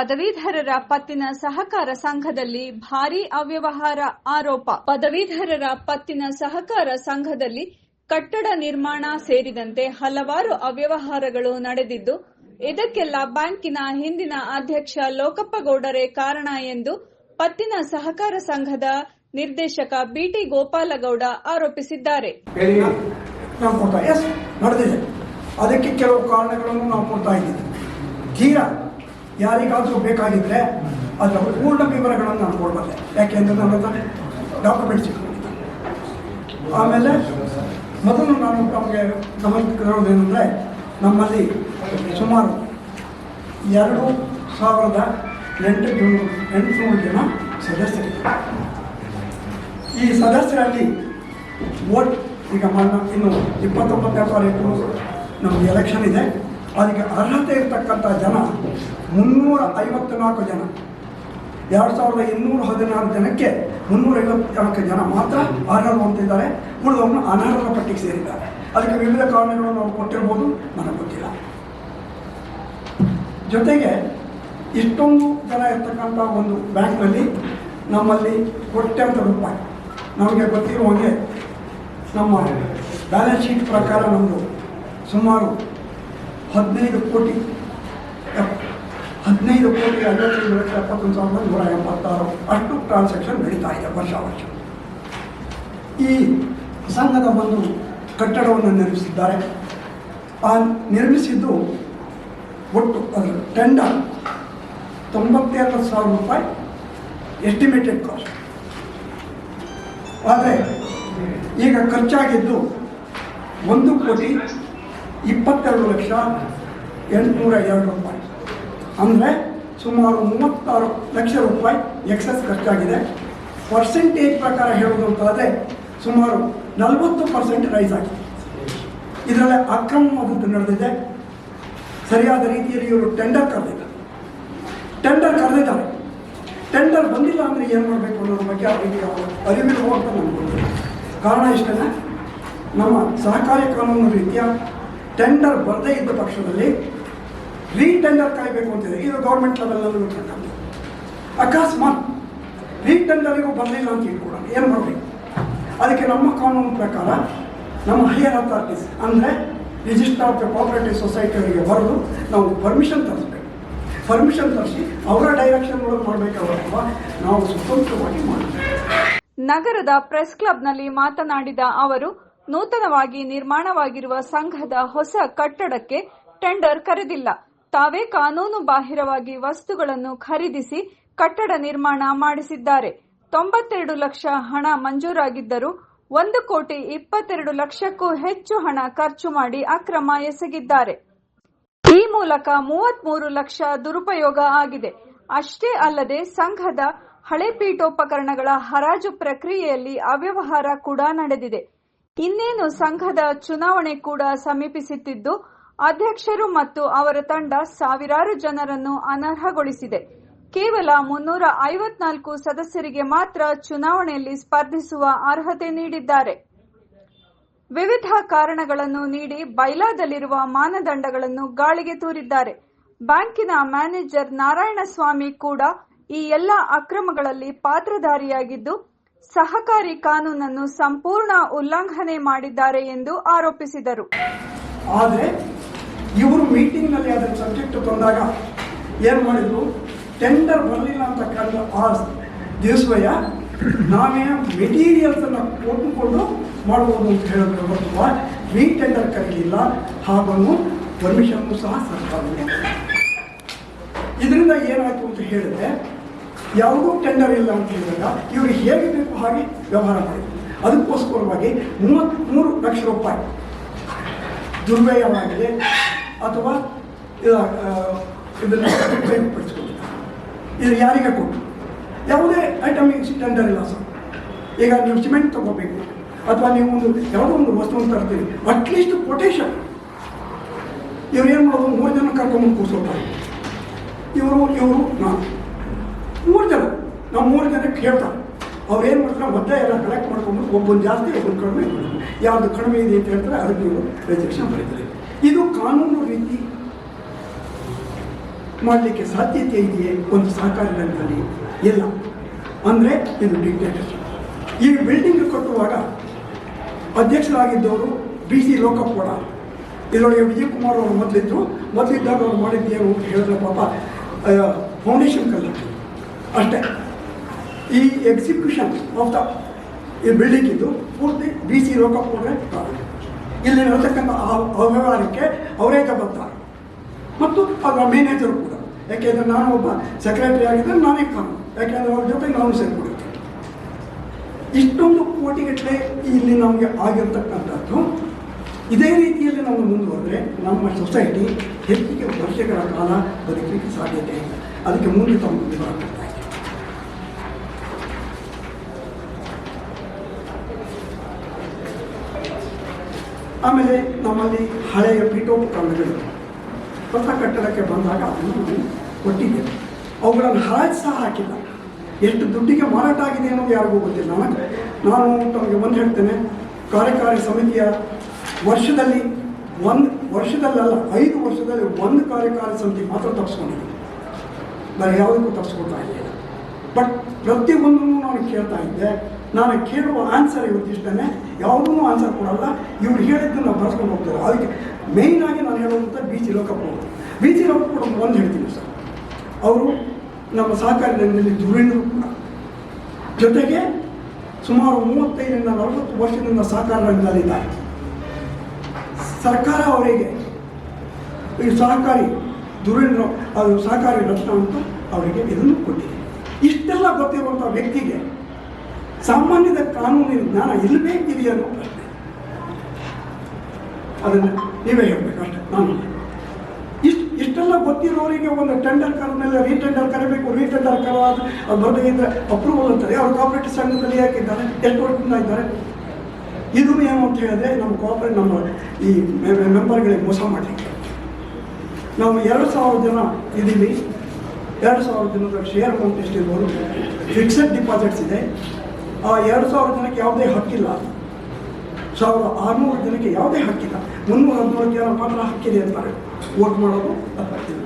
ಪದವೀಧರರ ಪತ್ತಿನ ಸಹಕಾರ ಸಂಘದಲ್ಲಿ ಭಾರೀ ಅವ್ಯವಹಾರ ಆರೋಪ. ಪದವೀಧರರ ಪತ್ತಿನ ಸಹಕಾರ ಸಂಘದಲ್ಲಿ ಕಟ್ಟಡ ನಿರ್ಮಾಣ ಸೇರಿದಂತೆ ಹಲವಾರು ಅವ್ಯವಹಾರಗಳು ನಡೆದಿದ್ದು, ಇದಕ್ಕೆಲ್ಲ ಬ್ಯಾಂಕಿನ ಹಿಂದಿನ ಅಧ್ಯಕ್ಷ ಲೋಕಪ್ಪಗೌಡರೇ ಕಾರಣ ಎಂದು ಪತ್ತಿನ ಸಹಕಾರ ಸಂಘದ ನಿರ್ದೇಶಕ ಬಿಟಿ ಗೋಪಾಲಗೌಡ ಆರೋಪಿಸಿದ್ದಾರೆ. ಅದಕ್ಕೆ ಕೆಲವು ಕಾರಣಗಳನ್ನು ನಾವು ಕೊಡ್ತಾ ಇದ್ದೀವಿ. ಯಾರಿಗಾದರೂ ಬೇಕಾಗಿದ್ದರೆ ಅದರ ಪೂರ್ಣ ವಿವರಗಳನ್ನು ನಾನು ಕೊಡಬಲ್ಲೆ ಯಾಕೆಂದರೆ ನನ್ನ ಡಾಕ್ಯುಮೆಂಟ್ಸ್ ಆಮೇಲೆ ಮೊದಲು ನಾನು ನಮಗೆ ಗಮನಿಸಿರೋದೇನೆಂದರೆ ನಮ್ಮಲ್ಲಿ ಸುಮಾರು ಎರಡು ಸಾವಿರದ ಎಂಟು ಎಂಟುನೂರು ಜನ ಸದಸ್ಯರಿದ್ದಾರೆ ಈ ಸದಸ್ಯರಲ್ಲಿ ವೋಟ್, ಈಗ ಮನ್ನ ಇನ್ನು ಇಪ್ಪತ್ತೊಂಬತ್ತನೇ ತಾರೀಕು ನಮಗೆ ಎಲೆಕ್ಷನ್ ಇದೆ. ಅದಕ್ಕೆ ಅರ್ಹತೆ ಇರತಕ್ಕಂಥ ಜನ ಮುನ್ನೂರ ಐವತ್ತ್ನಾಲ್ಕು ಜನ. ಎರಡು ಸಾವಿರದ ಇನ್ನೂರ ಹದಿನಾರು ಜನಕ್ಕೆ ಮುನ್ನೂರ ಐವತ್ನಾಲ್ಕು ಜನ ಮಾತ್ರ ಅರ್ಹರು ಅಂತಿದ್ದಾರೆ ಉಳಿದವನು ಅನರ್ಹರ ಪಟ್ಟಿಗೆ ಸೇರಿದ್ದಾರೆ. ಅದಕ್ಕೆ ವಿವಿಧ ಕಾರಣಗಳನ್ನು ನಾವು ಕೊಟ್ಟಿರ್ಬೋದು, ನನಗೆ ಗೊತ್ತಿಲ್ಲ. ಜೊತೆಗೆ ಇಷ್ಟೊಂದು ಜನ ಇರ್ತಕ್ಕಂಥ ಒಂದು ಬ್ಯಾಂಕ್ನಲ್ಲಿ ನಮ್ಮಲ್ಲಿ ಕೊಟ್ಟಂಥ ರೂಪಾಯಿ. ನಮಗೆ ಗೊತ್ತಿರುವ ಹಾಗೆ ನಮ್ಮ ಬ್ಯಾಲೆನ್ಸ್ ಶೀಟ್ ಪ್ರಕಾರ ನಮ್ಮದು ಸುಮಾರು ಹದಿನೈದು ಕೋಟಿ. ಹದಿನೈದು ಕೋಟಿ ಐವತ್ತೈದು ಲಕ್ಷ ಎಪ್ಪತ್ತೊಂದು ಸಾವಿರದ ನೂರ ಎಂಬತ್ತಾರು ಅಷ್ಟು ಟ್ರಾನ್ಸಾಕ್ಷನ್ ನಡೀತಾ ಇದೆ ವರ್ಷ ವರ್ಷ. ಈ ಸಂಘದ ಒಂದು ಕಟ್ಟಡವನ್ನು ನಿರ್ಮಿಸಿದ್ದಾರೆ. ಆ ನಿರ್ಮಿಸಿದ್ದು ಒಟ್ಟು ಅದರ ಟೆಂಡರ್ ತೊಂಬತ್ತೆರಡು ಸಾವಿರ ರೂಪಾಯಿ ಎಸ್ಟಿಮೇಟೆಡ್ ಕಾಸ್ಟ್ ಆದರೆ ಈಗ ಖರ್ಚಾಗಿದ್ದು ಒಂದು ಕೋಟಿ ಇಪ್ಪತ್ತೆರಡು ಲಕ್ಷ ಎಂಟುನೂರ ಎರಡು ರೂಪಾಯಿ. ಅಂದರೆ ಸುಮಾರು ಮೂವತ್ತಾರು ಲಕ್ಷ ರೂಪಾಯಿ ಎಕ್ಸಸ್ ಖರ್ಚಾಗಿದೆ. ಪರ್ಸೆಂಟೇಜ್ ಪ್ರಕಾರ ಹೇಳೋದು ಅಂತಾದರೆ ಸುಮಾರು ನಲವತ್ತು ಪರ್ಸೆಂಟ್ ರೈಸ್ ಆಗಿದೆ. ಇದರಲ್ಲಿ ಅಕ್ರಮವಾದದ್ದು ನಡೆದಿದೆ. ಸರಿಯಾದ ರೀತಿಯಲ್ಲಿ ಇವರು ಟೆಂಡರ್ ಕರೆದಿದ್ದಾರೆ. ಟೆಂಡರ್ ಕರೆದಿದ್ದಾರೆ. ಟೆಂಡರ್ ಬಂದಿಲ್ಲ ಅಂದರೆ ಏನು ಮಾಡಬೇಕು ಅನ್ನೋದ್ರ ಬಗ್ಗೆ ಅವರಿಗೆ ಅರಿವಿರುವ ಅಂತ ನನಗೆ ಕಾರಣ ಇಷ್ಟೇ ನಮ್ಮ ಸಹಕಾರಿ ಕಾನೂನು ರೀತಿಯ ಟೆಂಡರ್ ಬರದೇ ಇದ್ದ ಪಕ್ಷದಲ್ಲಿ ರೀ ಟೆಂಡರ್ ಕಾಯಬೇಕು ಅಂತಿದೆ. ಇದು ಗೌರ್ಮೆಂಟ್ ಲೆವೆಲ್ನಲ್ಲೂ ಇರ್ತಕ್ಕಂಥದ್ದು ಅಕಸ್ಮಾತ್ ರೀಟೆಂಡರಿಗೂ ಬರಲಿಲ್ಲ ಅಂತ ಹೇಳ್ಕೊಡೋಣ ಏನು ಮಾಡಬೇಕು ಅದಕ್ಕೆ ನಮ್ಮ ಕಾನೂನು ಪ್ರಕಾರ ನಮ್ಮ ಹೈಯರ್ ಅಥಾರಿಟೀಸ್ ಅಂದರೆ ರಿಜಿಸ್ಟರ್ ಆಫ್ ದ ಕೋಆಪರೇಟಿವ್ ಸೊಸೈಟಿಯವರಿಗೆ ಬರೆದು ನಾವು ಪರ್ಮಿಷನ್ ತರಿಸ್ಬೇಕು. ಪರ್ಮಿಷನ್ ತರಿಸಿ ಅವರ ಡೈರೆಕ್ಷನ್ ಒಳಗೆ ಮಾಡಬೇಕಾಗುತ್ತವ ನಾವು ಸ್ವತಂತ್ರವಾಗಿ ಮಾಡಬೇಕು. ನಗರದ ಪ್ರೆಸ್ ಕ್ಲಬ್ನಲ್ಲಿ ಮಾತನಾಡಿದ ಅವರು ನೂತನವಾಗಿ ನಿರ್ಮಾಣವಾಗಿರುವ ಸಂಘದ ಹೊಸ ಕಟ್ಟಡಕ್ಕೆ ಟೆಂಡರ್ ಕರೆದಿಲ್ಲ. ತಾವೇ ಕಾನೂನು ಬಾಹಿರವಾಗಿ ವಸ್ತುಗಳನ್ನು ಖರೀದಿಸಿ ಕಟ್ಟಡ ನಿರ್ಮಾಣ ಮಾಡಿಸಿದ್ದಾರೆ. ತೊಂಬತ್ತೆರಡು ಲಕ್ಷ ಹಣ ಮಂಜೂರಾಗಿದ್ದರೂ ಒಂದು ಕೋಟಿ ಇಪ್ಪತ್ತೆರಡು ಲಕ್ಷಕ್ಕೂ ಹೆಚ್ಚು ಹಣ ಖರ್ಚು ಮಾಡಿ ಅಕ್ರಮ ಎಸಗಿದ್ದಾರೆ. ಈ ಮೂಲಕ ಮೂವತ್ಮೂರು ಲಕ್ಷ ದುರುಪಯೋಗ ಆಗಿದೆ. ಅಷ್ಟೇ ಅಲ್ಲದೆ ಸಂಘದ ಹಳೆ ಪೀಠೋಪಕರಣಗಳ ಹರಾಜು ಪ್ರಕ್ರಿಯೆಯಲ್ಲಿ ಅವ್ಯವಹಾರ ಕೂಡ ನಡೆದಿದೆ. ಇನ್ನೇನು ಸಂಘದ ಚುನಾವಣೆ ಕೂಡ ಸಮೀಪಿಸುತ್ತಿದ್ದು, ಅಧ್ಯಕ್ಷರು ಮತ್ತು ಅವರ ತಂಡ ಸಾವಿರಾರು ಜನರನ್ನು ಅನರ್ಹಗೊಳಿಸಿದೆ. ಕೇವಲ ಮುನ್ನೂರ ಐವತ್ನಾಲ್ಕು ಸದಸ್ಯರಿಗೆ ಮಾತ್ರ ಚುನಾವಣೆಯಲ್ಲಿ ಸ್ಪರ್ಧಿಸುವ ಅರ್ಹತೆ ನೀಡಿದ್ದಾರೆ. ವಿವಿಧ ಕಾರಣಗಳನ್ನು ನೀಡಿ ಬೈಲಾದಲ್ಲಿರುವ ಮಾನದಂಡಗಳನ್ನು ಗಾಳಿಗೆ ತೂರಿದ್ದಾರೆ. ಬ್ಯಾಂಕಿನ ಮ್ಯಾನೇಜರ್ ನಾರಾಯಣಸ್ವಾಮಿ ಕೂಡ ಈ ಎಲ್ಲ ಅಕ್ರಮಗಳಲ್ಲಿ ಪಾತ್ರಧಾರಿಯಾಗಿದ್ದು ಸಹಕಾರಿ ಕಾನೂನನ್ನು ಸಂಪೂರ್ಣ ಉಲ್ಲಂಘನೆ ಮಾಡಿದ್ದಾರೆ ಎಂದು ಆರೋಪಿಸಿದರು. ಆದರೆ ಇವರು ಮೀಟಿಂಗ್ನಲ್ಲಿ ಅದರ ಸಬ್ಜೆಕ್ಟ್ ಬಂದಾಗ ಏನ್ ಮಾಡಿದ್ರು? ಟೆಂಡರ್ ಬರಲಿಲ್ಲ ಅಂತ ಕಂಡು ಆ ನಾವೇ ಅನ್ನ ಕೊಟ್ಟುಕೊಂಡು ಮಾಡಬಹುದು ಅಂತ ಹೇಳಿದ್ರೆ. ಹೊರತು ರೀ ಟೆಂಡರ್ ಕರೆಯಲಿಲ್ಲ ಹಾಗೂ ಪರ್ಮಿಷನ್ ಸಹ ಸರ್ಕಾರ ಇದರಿಂದ ಏನಾಯ್ತು ಅಂತ ಹೇಳಿದ್ರೆ ಯಾವುದೂ ಟೆಂಡರ್ ಇಲ್ಲ ಅಂತ ಹೇಳಿದಾಗ ಇವರು ಹೇಗೆ ಬೇಕು ಹಾಗೆ ವ್ಯವಹಾರ ಮಾಡಿ. ಅದಕ್ಕೋಸ್ಕರವಾಗಿ ಮೂವತ್ತ್ಮೂರು ಲಕ್ಷ ರೂಪಾಯಿ ದುರ್ವ್ಯಯವಾಗಿದೆ ಅಥವಾ ಇದನ್ನು ಉಪಯೋಗಪಡಿಸಿಕೊಂಡಿದ್ದಾರೆ ಇದು ಯಾರಿಗೆ ಕೊಟ್ಟು? ಯಾವುದೇ ಐಟಮ್ ಟೆಂಡರ್ ಇಲ್ಲ ಸರ್. ಈಗ ನೀವು ಸಿಮೆಂಟ್ ತಗೋಬೇಕು. ಅಥವಾ ನೀವು ಒಂದು ಯಾವುದೋ ಒಂದು ವಸ್ತುವನ್ನು ತರ್ತೀರಿ. ಅಟ್ಲೀಸ್ಟ್ ಕೊಟೇಶನ್ ಇವ್ರು ಏನು ಮಾಡೋದು? ಮೂರು ಜನ ಕರ್ಕೊಂಡು ಕೂರಿಸ್ತಾರೆ ಇವರು ಇವರು, ನಾನು. ಮೂರು ಜನ ನಾವು ಮೂರು ಜನಕ್ಕೆ ಕೇಳ್ತಾರೆ ಅವ್ರು ಏನು ಮಾಡ್ತಾರೆ ಮೊದಲೇ ಎಲ್ಲ ಕಲೆಕ್ಟ್ ಮಾಡ್ಕೊಂಡು ಒಬ್ಬೊಂದು ಜಾಸ್ತಿ, ಒಬ್ಬೊಂದು ಕಡಿಮೆ ಯಾವುದು ಕಡಿಮೆ ಇದೆ ಅಂತ ಹೇಳ್ತಾರೆ, ಅದಕ್ಕೆ ನೀವು ರಿಜೆಕ್ಷನ್ ಬರೀತಾರೆ. ಇದು ಕಾನೂನು ರೀತಿ ಮಾಡಲಿಕ್ಕೆ ಸಾಧ್ಯತೆ ಇದೆಯೇ? ಒಂದು ಸಹಕಾರಿ ರಂಗದಲ್ಲಿ ಇಲ್ಲ. ಅಂದರೆ ಇದು ಡಿಕ್ಟೇಟರ್ಶಿಪ್ ಈ ಬಿಲ್ಡಿಂಗ್ ಕಟ್ಟುವಾಗ ಅಧ್ಯಕ್ಷರಾಗಿದ್ದವರು ಬಿ ಸಿ ಲೋಕಪ್ಪೋಡ ಇದರೊಳಗೆ ವಿಜಯ್ ಕುಮಾರ್ ಅವರು ಮೊದಲಿದ್ದರು ಮೊದಲಿದ್ದಾಗ ಅವ್ರು ಮಾಡಿದ್ದೇನು ಹೇಳಿದ್ರೆ ಪಾಪ ಫೌಂಡೇಶನ್ ಕಲ್ಲಕ್ಕೆ ಅಷ್ಟೇ. ಈ ಎಕ್ಸಿಕ್ಯೂಷನ್ ಆಫ್ ದ ಈ ಬಿಲ್ಡಿಂಗ್ ಇದ್ದು ಪೂರ್ತಿ ಬಿ ಸಿ ಲೋಕಪ್ಪೋಡ್ರೆ ಕಾರಣ ಇಲ್ಲಿ ನಡೆತಕ್ಕಂಥ ಅವ್ಯವಹಾರಕ್ಕೆ ಅವರೇ ತಗೊಳ್ತಾರೆ ಮತ್ತು ಅದರ ಮ್ಯಾನೇಜರು ಕೂಡ. ಯಾಕೆಂದರೆ ನಾನು ಒಬ್ಬ ಸೆಕ್ರೆಟರಿ ಆಗಿದ್ದರೆ ನಾನೇ ಕಾರಣ ಯಾಕೆಂದರೆ ಅವ್ರ ಜೊತೆ ನಾನು ಸೇರಿಕೊಂಡಿದ್ದೆ. ಇಷ್ಟೊಂದು ಕೋಟಿಗಟ್ಟಲೆ ಇಲ್ಲಿ ನಮಗೆ ಆಗಿರ್ತಕ್ಕಂಥದ್ದು. ಇದೇ ರೀತಿಯಲ್ಲಿ ನಾವು ಮುಂದುವರೆದ್ರೆ ನಮ್ಮ ಸೊಸೈಟಿ ಹೆಚ್ಚಿಗೆ ವರ್ಷಗಳ ಕಾಲ ಬದುಕಲಿಕ್ಕೆ ಸಾಧ್ಯತೆ ಅದಕ್ಕೆ ಮುಂದೆ ತಾವು ವಿವರ ಕೊಡ್ತಾ ಇದ್ದೀನಿ. ಆಮೇಲೆ ನಮ್ಮಲ್ಲಿ ಹಳೆಯ ಪೀಠೋಪಕರಣಗಳು ಹೊಸ ಕಟ್ಟಡಕ್ಕೆ ಬಂದಾಗ ಅದನ್ನು ನಾವು ಕೊಟ್ಟಿದ್ದೇವೆ. ಅವುಗಳನ್ನು ಹರಾಜು ಸಹ ಹಾಕಿಲ್ಲ. ಎಷ್ಟು ದುಡ್ಡಿಗೆ ಮಾರಾಟ ಆಗಿದೆ ಅನ್ನೋದು ಯಾರಿಗೂ ಗೊತ್ತಿಲ್ಲ. ನನಗೆ, ನಾನು ತಮಗೆ ಒಂದು ಹೇಳ್ತೇನೆ. ಕಾರ್ಯಕಾರಿ ಸಮಿತಿಯ ವರ್ಷದಲ್ಲಿ ಒಂದು ವರ್ಷದಲ್ಲಲ್ಲ, ಐದು ವರ್ಷದಲ್ಲಿ ಒಂದು ಕಾರ್ಯಕಾರಿ ಸಮಿತಿ ಮಾತ್ರ ತಪ್ಪಿಸ್ಕೊಂಡಿದ್ದೆ ನಾನು ಯಾವುದಕ್ಕೂ ತಪ್ಪಿಸ್ಕೊಳ್ತಾ ಇರಲಿಲ್ಲ. ಬಟ್ ಪ್ರತಿಯೊಂದನ್ನು ನಾನು ಕೇಳ್ತಾ ಇದ್ದೆ. ನಾನು ಕೇಳುವ ಆನ್ಸರ್ ಇವತ್ತಿಷ್ಟೇ ಯಾವುದೂ ಆನ್ಸರ್ ಕೊಡಲ್ಲ. ಇವ್ರು ಹೇಳಿದ್ದು ನಾವು ಬರ್ಸ್ಕೊಂಡು ಹೋಗ್ತಾರೆ. ಅದಕ್ಕೆ ಆಗಿ ನಾನು ಹೇಳುವಂಥ ಬಿ ಜಿ ಲೋಕಪ್ಪ ಅವರು. ಬಿ ಜಿ ಲೋಕಪ್ಪ ಒಂದು ಹೇಳ್ತೀನಿ ಸರ್. ಅವರು ನಮ್ಮ ಸಹಕಾರಿ ರಂಗದಲ್ಲಿ ಧುರೀಣರು ಕೂಡ. ಜೊತೆಗೆ ಸುಮಾರು ಮೂವತ್ತೈದರಿಂದ ನಲವತ್ತು ವರ್ಷದಿಂದ ಸಹಕಾರ ರಂಗದಲ್ಲಿದ್ದಾರೆ ಸರ್ಕಾರ ಅವರಿಗೆ ಈ ಸಹಕಾರಿ ಧುರೀಣರು ಅದು ಸಹಕಾರಿ ರತ್ನ ಅಂತ ಅವರಿಗೆ ಇದನ್ನು ಕೊಟ್ಟಿದೆ. ಇಷ್ಟೆಲ್ಲ ಗೊತ್ತಿರುವಂಥ ವ್ಯಕ್ತಿಗೆ ಸಾಮಾನ್ಯದ ಕಾನೂನಿನ ಜ್ಞಾನ ಇಲ್ಲವೇ ಇದೆಯನ್ನು ಅದನ್ನು ನೀವೇ ಹೇಳಬೇಕಷ್ಟೆ ನಾನು ಇಷ್ಟು, ಇಷ್ಟೆಲ್ಲ ಗೊತ್ತಿರೋರಿಗೆ ಒಂದು ಟೆಂಡರ್ ಕರೆದ್ಮೇಲೆ ರೀಟೆಂಡರ್ ಕರಿಬೇಕು ರೀಟೆಂಡರ್ ಕರವಾದ ಅದು ಬರದೇ ಅಪ್ರೂವಲ್ ಅಂತಾರೆ. ಅವ್ರು ಕೋಆಪರೇಟಿವ್ ಸಂಘದಲ್ಲಿ ಯಾಕಿದ್ದಾರೆ? ಎಷ್ಟು ವರ್ಷದಿಂದ ಇದ್ದಾರೆ? ಇದು ಏನು ಅಂತ ಹೇಳಿದ್ರೆ ನಮ್ಮ ಕೋಆಪರೇಟ್ ನಮ್ಮ ಈ ಮೆಂಬರ್ಗಳಿಗೆ ಮೋಸ ಮಾಡಲಿಕ್ಕೆ. ನಾವು ಎರಡು ಸಾವಿರ ಜನ ಇದ್ದೀವಿ. ಎರಡು ಸಾವಿರ ಜನದ ಶೇರ್ ಅಮೌಂಟ್ ಎಷ್ಟಿರ್ಬೋದು? ಫಿಕ್ಸೆಡ್ ಡಿಪಾಸಿಟ್ಸ್ ಇದೆ. ಆ ಎರಡು ಸಾವಿರ ಜನಕ್ಕೆ ಯಾವುದೇ ಹಕ್ಕಿಲ್ಲ. ಸಾವಿರದ ಆರುನೂರು ಜನಕ್ಕೆ ಯಾವುದೇ ಹಕ್ಕಿಲ್ಲ. ಮುನ್ನೂರ ಹದಿನೇಳು ಜನ ಮಾತ್ರ ಹಕ್ಕಿದೆ ಅಂತಾರೆ. ವೋಟ್ ಮಾಡೋದು ಇದು